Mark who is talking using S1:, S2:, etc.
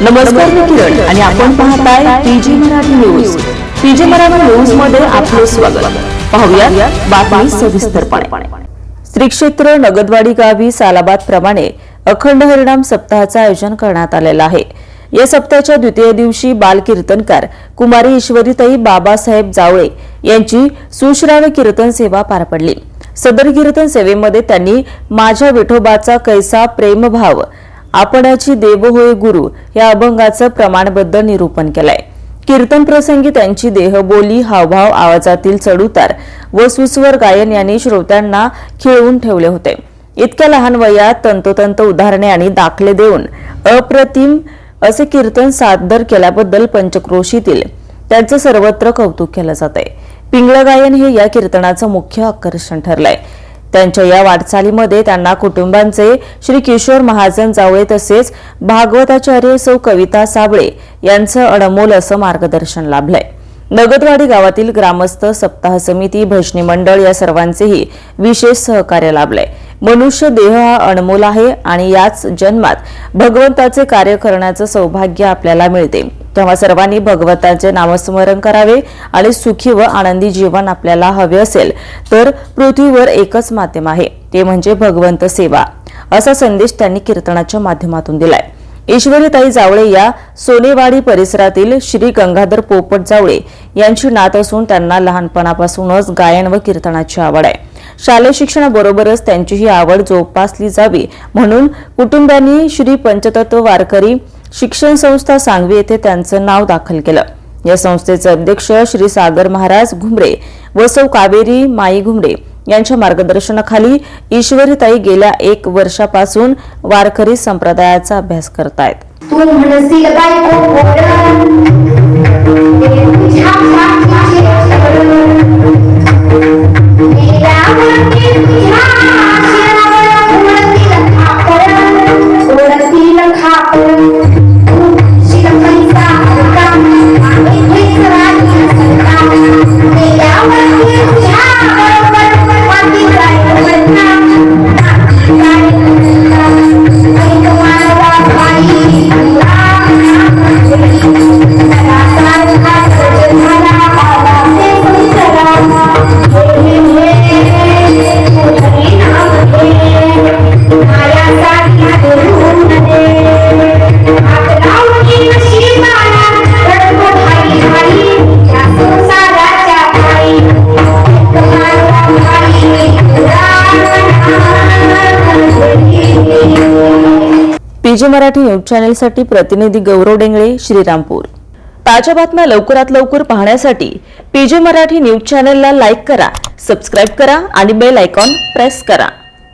S1: नमस्कार मी किरण आणि आपण पाहताय PG Marathi news. PG Marathi न्यूजमध्ये आपले स्वागत. पाहूया बातमी सविस्तरपणे. श्री क्षेत्र नगदवाडी गावी सालाबाद प्रमाणे अखंड हरिणाम सप्ताहाचं आयोजन करण्यात आलेलं आहे. या सप्ताहाच्या द्वितीय दिवशी बाल कीर्तनकार कुमारी ईश्वरीताई बाबासाहेब जावळे यांची सुश्राव्य कीर्तन सेवा पार पडली. सदर कीर्तन सेवेमध्ये त्यांनी माझ्या विठोबाचा कैसा प्रेमभाव आपणाची देव होय गुरु या अभंगाचं प्रमाणबद्ध निरूपण केलंय. कीर्तन प्रसंगी त्यांची देहबोली हावभाव आवाजातील चढउतार व सुस्वर गायन यांनी श्रोत्यांना खिळवून ठेवले होते. इतक्या लहान वयात तंतोतंत उदाहरणे आणि दाखले देऊन अप्रतिम असे कीर्तन सादर केल्याबद्दल पंचक्रोशीतील त्यांचं सर्वत्र कौतुक केलं जात आहे पिंगळ गायन हे या कीर्तनाचं मुख्य आकर्षण ठरलंय. त्यांच्या या वाटचालीमध्ये त्यांना कुटुंबांचे श्री किशोर महाजन जावळे तसेच भागवताचार्य सौ कविता साबळे यांचं अनमोल असं मार्गदर्शन लाभलंय. नगदवाडी गावातील ग्रामस्थ सप्ताह समिती भजनी मंडळ या सर्वांचेही विशेष सहकार्य लाभलंय. मनुष्य देह हा अनमोल आहे आणि याच जन्मात भगवंताचे कार्य करण्याचं सौभाग्य आपल्याला मिळते. तेव्हा सर्वांनी भगवंताचे नामस्मरण करावे आणि सुखी व आनंदी जीवन आपल्याला हवे असेल तर पृथ्वीवर एकच माध्यम आहे ते म्हणजे भगवंत सेवा. असा संदेश त्यांनी कीर्तनाच्या माध्यमातून दिलाय. ईश्वरीताई जावळे या सोनेवाडी परिसरातील श्री गंगाधर पोपट जावळे यांची नात असून त्यांना लहानपणापासूनच गायन व कीर्तनाची आवड आहे. शालेय शिक्षणाबरोबरच त्यांचीही आवड जोपासली जावी. म्हणून कुटुंबियांनी श्री पंचतत्व वारकरी शिक्षण संस्था सांगवी येथे त्यांचं नाव दाखल केलं. या संस्थेचे अध्यक्ष श्री सागर महाराज घुमरे व सौ कावेरी माई घुमरे यांच्या मार्गदर्शनाखाली ईश्वरीताई गेल्या एक वर्षापासून वारकरी संप्रदायाचा अभ्यास करतायत. पीजी मराठी न्यूज चॅनेलसाठी प्रतिनिधी गौरव डेंगळे श्रीरामपूर. ताज्या बातम्या लवकरात लवकर पाहण्यासाठी पीजी मराठी न्यूज चॅनेलला लाईक करा सबस्क्राईब करा आणि बेल आयकॉन प्रेस करा.